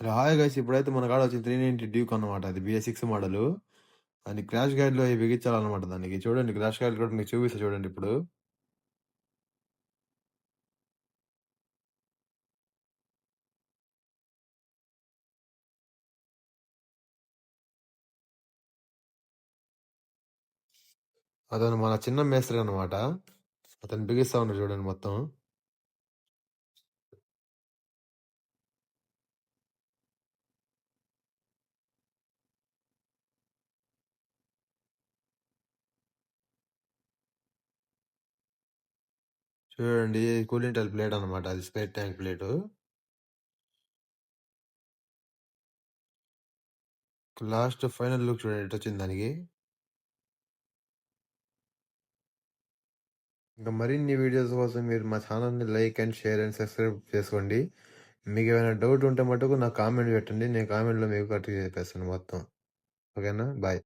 Hi guys ఇప్పుడైతే మన కాడ వచ్చింది త్రీ నైన్టీ డ్యూక్ అనమాట అది బిఎస్ సిక్స్ మోడల్. దాన్ని క్రాష్ గైడ్లో బిగించాలన్నమాట దానికి. చూడండి క్రాష్ గైడ్ కూడా మీకు చూపిస్తా చూడండి ఇప్పుడు. అతను మన చిన్న మేస్త్రి అనమాట అతను బిగిస్తా ఉన్నాడు చూడండి మొత్తం. చూడండి కూలింగ్ టైల్ ప్లేట్ అనమాట అది spare tank plate. Last final look చూడండి వచ్చింది దానికి? ఇంకా మరిన్ని వీడియోస్ కోసం మీరు మా ఛానల్ని like and share and subscribe చేసుకోండి. మీకు ఏమైనా డౌట్ ఉంటే మటుకు నాకు కామెంట్ పెట్టండి. నేను కామెంట్లో మీకు కరెక్ట్ చెప్పేస్తాను మొత్తం. ఓకేనా? బాయ్.